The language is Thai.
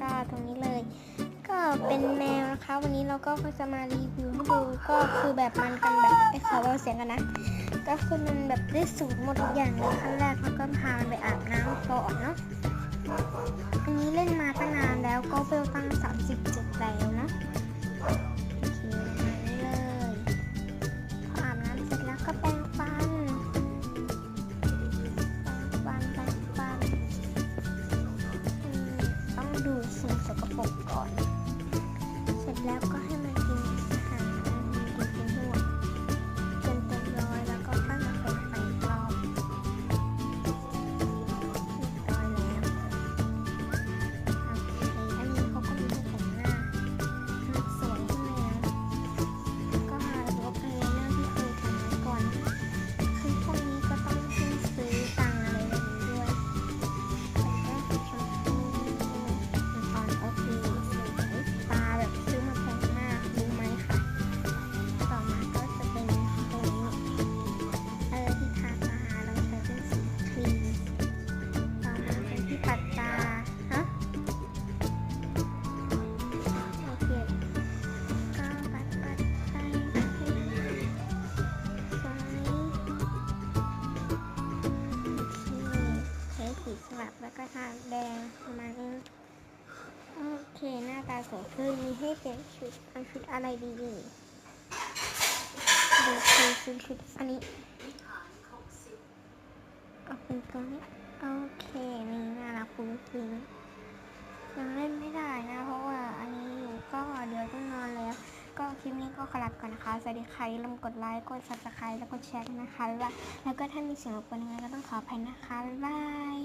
ก็ตรงนี้เลย ก็เป็นแมวนะคะ วันนี้เราก็จะมารีวิวให้ดูก็คือแบบมันกันแบบไอ้ขอเบาเสียงกันนะ ก็คือมันแบบได้สูตรหมดทุกอย่างเลยขั้นแรกแล้วก็พาไปอาบน้ำก่อนเนาะอันนี้เล่นมาตั้งนานแล้วก็เวลตั้ง37 แล้วก็ให้มัน มาณนี้โอเคหน้าตาสวยขึ้นมีให้เปลี่ยนชุดเอาชุดอะไรดีดีเดี๋ยวคือซื้อชุดอันนี้เอาเป็นตัวนี้โอเคนี่น่ารักฟุ้งฟิ้งยังเล่นไม่ได้นะ เพราะว่าอันนี้อยู่ก็เดี๋ยวต้องนอนแล้ว ก็คลิปนี้ก็ขอลาไปก่อนนะคะสวัสดีค่ะอย่าลืมกดไลค์กด subscribe แล้วกดแชร์นะคะแล้วแล้วก็ถ้ามีเสียงรบกวนยังไงก็ต้องขออภัยนะคะบ๊ายบาย